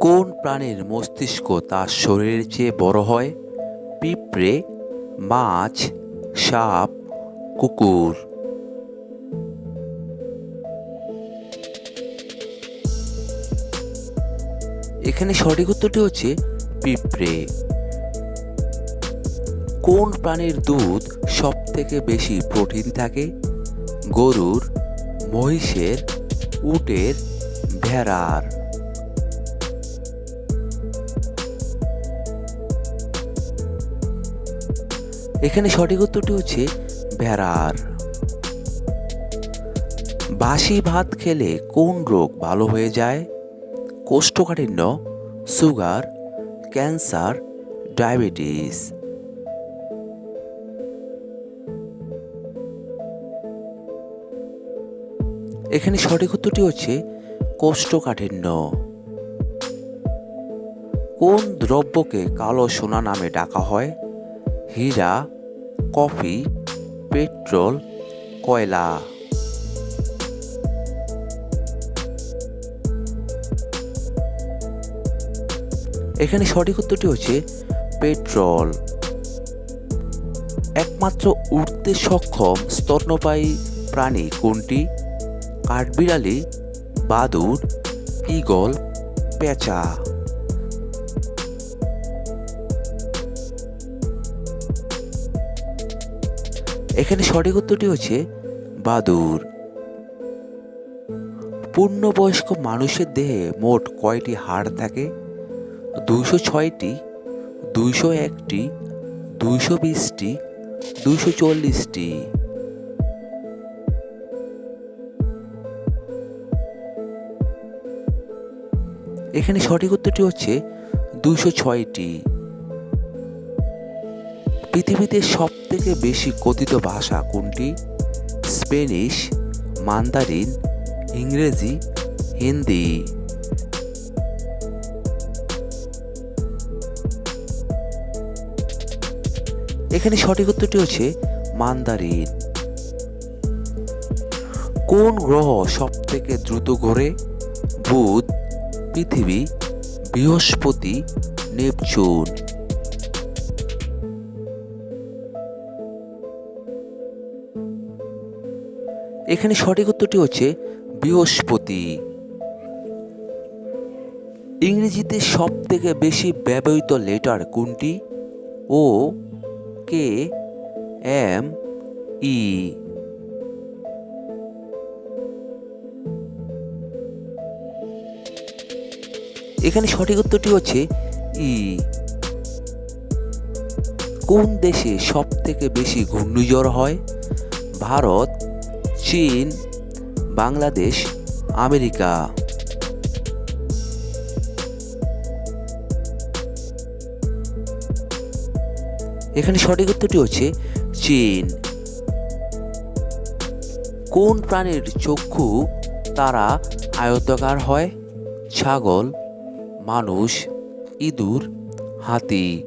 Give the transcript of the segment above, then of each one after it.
কোন প্রাণীর মস্তিষ্ক তার শরীরের চেয়ে বড় হয়? পিঁপড়ে, মাছ, সাপ, কুকুর। এখানে সঠিক উত্তরটি হচ্ছে পিঁপড়ে। কোন প্রাণীর দুধ সব থেকে বেশি প্রোটিন থাকে? গরুর, মহিষের, উটের, ভেড়ার। এখানে সঠিক উত্তরটি হচ্ছে ভেড়ার। বাসি ভাত খেলে কোন রোগ ভালো হয়ে যায়? কোষ্ঠকাঠিন্য, সুগার, ক্যান্সার, ডায়াবেটিস। এখানে সঠিক উত্তরটি হচ্ছে কোষ্ঠকাঠিন্য। কোন দ্রব্যকে কালো সোনা নামে ডাকা হয়? হীরা, কফি, পেট্রোল, কয়লা। এখানে সঠিক উত্তরটি হচ্ছে পেট্রোল। একমাত্র উঠতে সক্ষম স্তন্যপায়ী প্রাণী কোনটি? কাঠবিড়ালি, বাদুড়, ঈগল, পেঁচা। এখানে সঠিক উত্তরটি হচ্ছে বাদুর। পূর্ণবয়স্ক মানুষের দেহে মোট কয়টি হাড় থাকে? দুইশো ছয়টি, দুইশো একটি, দুইশো বিশটি, দুইশো চল্লিশটি। এখানে সঠিক উত্তরটি হচ্ছে দুইশো ছয়টি। পৃথিবীতে সব থেকে বেশি কথিত ভাষা কোনটি? স্পেনিশ মান্দারিন, ইংরেজি, হিন্দি। এখানে সঠিক উত্তরটি হচ্ছে মান্দারিন। কোন গ্রহ সব থেকে দ্রুত ঘোরে? বুধ, পৃথিবী, বৃহস্পতি, নেপচুন। এখানে সঠিক উত্তরটি হচ্ছে বৃহস্পতি। ইংরেজিতে সব থেকে বেশি ব্যবহৃত লেটার কোনটি? O, K, M, E. এখানে সঠিক উত্তরটি হচ্ছে ই। কোন দেশে সব থেকে বেশি ঘূর্ণিঝড় হয়? ভারত চীন, বাংলাদেশ, আমেরিকা। এখানে সঠিক উত্তরটি হচ্ছে চীন। কোন প্রাণীর চক্ষু তারা আয়তাকার হয়? ছাগল, মানুষ, ইঁদুর, হাতি।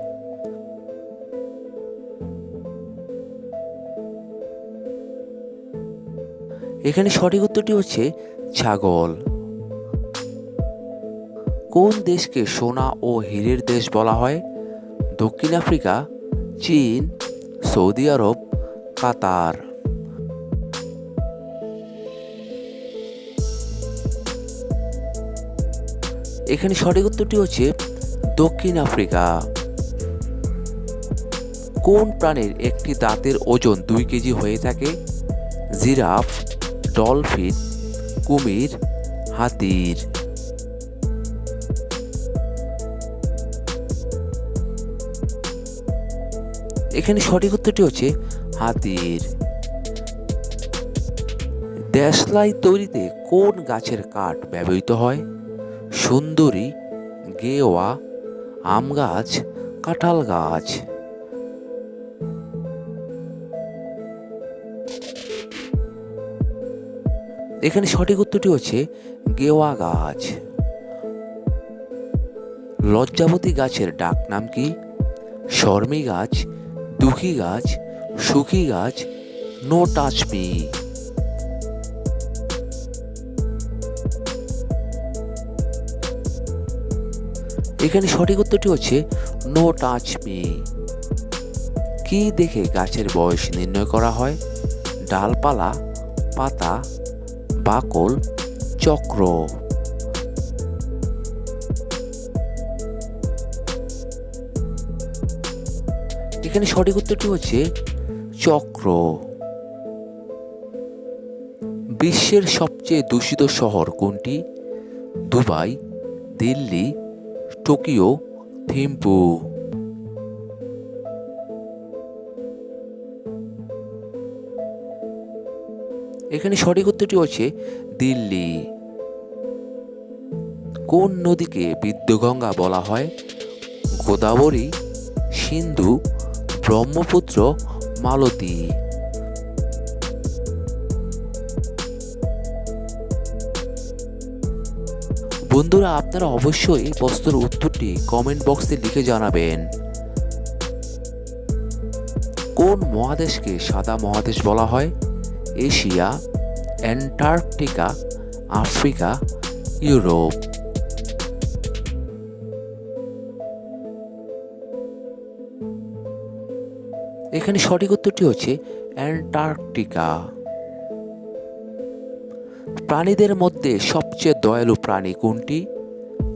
এখানে সঠিক উত্তরটি হচ্ছে ছাগল। কোন দেশকে সোনা ও হীরের দেশ বলা হয়? দক্ষিণ আফ্রিকা, চীন, সৌদি আরব, কাতার। এখানে সঠিক উত্তরটি হচ্ছে দক্ষিণ আফ্রিকা। কোন প্রাণীর একটি দাঁতের ওজন দুই কেজি হয়ে থাকে? জিরাফ ডলফিন, কুমির, হাতির। এখানে সঠিক উত্তরটি হচ্ছে হাতির। দেশলাই তৈরিতে কোন গাছের কাঠ ব্যবহৃত হয়? সুন্দরী, গেওয়া আম গাছ কাঁঠাল গাছ। এখানে সঠিক উত্তরটি হচ্ছে গেওয়া গাছ। লজ্জাবতী গাছের ডাক নাম কি? শর্মী গাছ, দুঃখী গাছ, সুখী গাছ, নো টাচ মি। এখানে সঠিক উত্তরটি হচ্ছে নো টাচ মি। কি দেখে গাছের বয়স নির্ণয় করা হয়? ডালপালা, পাতা বাকল চক্র। এখানে সঠিক উত্তরটি হচ্ছে চক্র। বিশ্বের সবচেয়ে দূষিত শহর কোনটি? Dubai, Delhi, Tokyo, Thimphu. এখানে সঠিক উত্তরটি হচ্ছে দিল্লি। কোন নদীকে বিদ্যগঙ্গা বলা হয়? গোদাবরী, সিন্ধু, ব্রহ্মপুত্র, মালতী। বন্ধুরা, আপনারা অবশ্যই প্রশ্নের উত্তরটি কমেন্ট বক্সে লিখে জানাবেন। কোন মহাদেশকে সাদা মহাদেশ বলা হয়? Asia, Antarctica, Africa, Europe. এখানে সঠিক উত্তরটি হচ্ছে অ্যান্টার্কটিকা। প্রাণীদের মধ্যে সবচেয়ে দয়ালু প্রাণী কোনটি?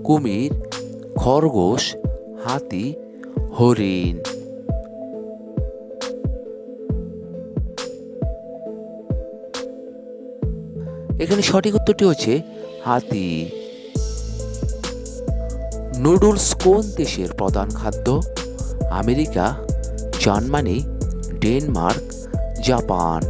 কুমির, খরগোশ, হাতি, হরিণ। এখানে সঠিক উত্তরটি হচ্ছে হাতি। নুডলস কোন দেশের প্রধান খাদ্য? America, Germany, Denmark, Japan.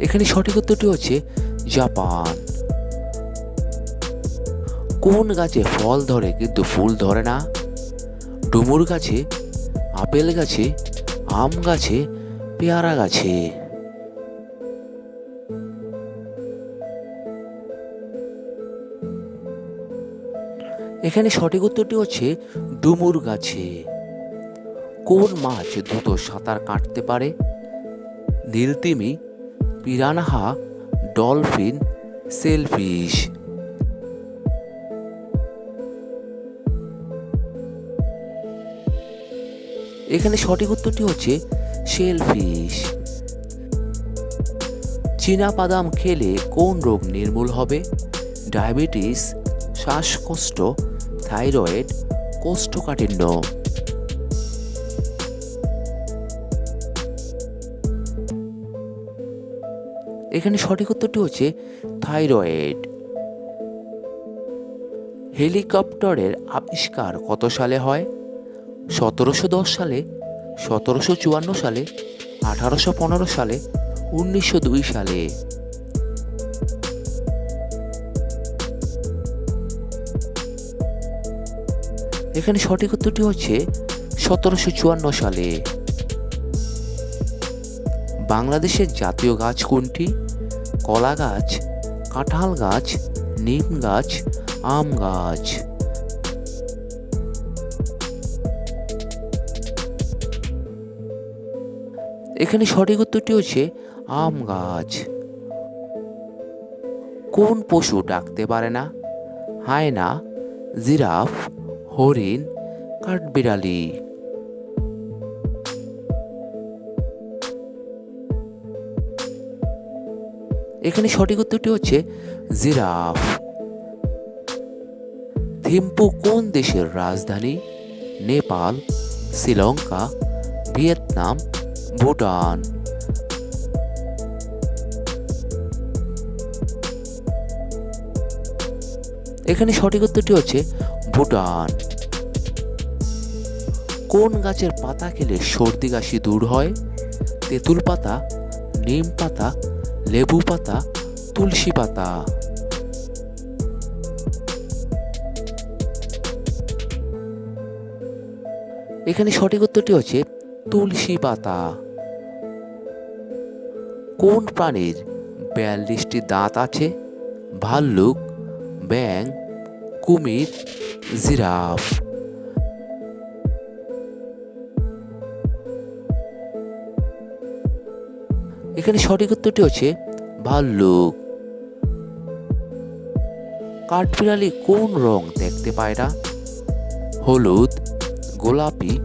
এখানে সঠিক উত্তরটি হচ্ছে জাপান। কোন গাছে ফল ধরে কিন্তু ফুল ধরে না? ডুমুর গাছে, আপেল গাছে আম গাছে, পেয়ারা গাছে। এখানে সঠিক উত্তরটি হচ্ছে ডুমুর গাছে। কোন মাছ দ্রুত সাঁতার কাটতে পারে? নীলতিমি, পিরানহা, ডলফিন, সেলফিশ। এখানে সঠিক উত্তরটি হচ্ছে শেলফিশ। চীনা বাদাম খেলে কোন রোগ নির্মূল হবে? ডায়াবেটিস, শ্বাসকষ্ট, থাইরয়েড, কোষ্ঠকাঠিন্য। এখানে সঠিক উত্তরটি হচ্ছে থাইরয়েড। হেলিকপ্টারের আবিষ্কার কত সালে হয়? সতেরোশো দশ সালে, সতেরোশো চুয়ান্ন সালে, আঠারোশো পনেরো সালে, উনিশশো দুই সালে। এখানে সঠিক উত্তরটি হচ্ছে সতেরোশো চুয়ান্ন সালে। বাংলাদেশের জাতীয় গাছ কোনটি? কলা গাছ, কাঁঠাল গাছ, নিম গাছ, আম গাছ। এখানে সঠিক উত্তরটি হচ্ছে আম গাছ। কোন পশু ডাকতে পারে না? হায়না, জিরাফ, হরিণ, কাঠবিড়ালি। এখানে সঠিক উত্তরটি হচ্ছে জিরাফ। থিম্পু কোন দেশের রাজধানী? নেপাল, শ্রীলঙ্কা, ভিয়েতনাম ভুটান এখানে সঠিক উত্তরটি হচ্ছে ভুটান। কোন গাছের পাতা খেলে সর্দি কাশি দূর হয়? তেঁতুল পাতা, নিম পাতা, লেবু পাতা, তুলসী পাতা। এখানে সঠিক উত্তরটি হচ্ছে তুলসী পাতা। কোন প্রাণীর বিয়াল্লিশটি দাঁত আছে? ভাল্লুক ব্যাং কুমির, জিরাফ। এখানে সঠিক উত্তরটি হচ্ছে ভাল্লুক। কাঠবিড়ালি কোন রং দেখতে পায় না? হলুদ, গোলাপি,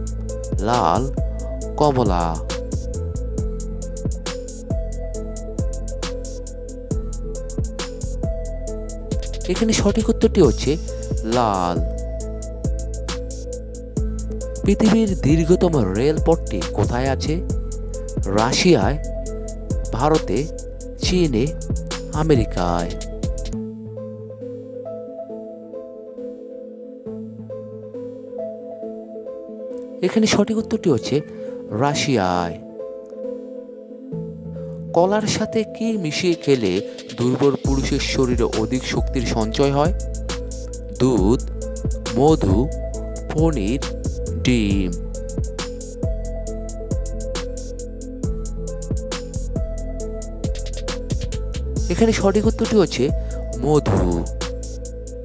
লাল, কমলা। এখানে সঠিক উত্তরটি হচ্ছে লাল। পৃথিবীর দীর্ঘতম রেলপথটি কোথায় আছে? রাশিয়ায়, ভারতে, চীনে, আমেরিকায়। এখানে সঠিক উত্তরটি হচ্ছে রাশিয়ায়। কলার সাথে কি মিশিয়ে খেলে দুর্বল পুরুষের শরীরে অধিক শক্তির সঞ্চয় হয়। দুধ, মধু, পনির, ডিম। এখানে সঠিক উত্তরটি হচ্ছে মধু।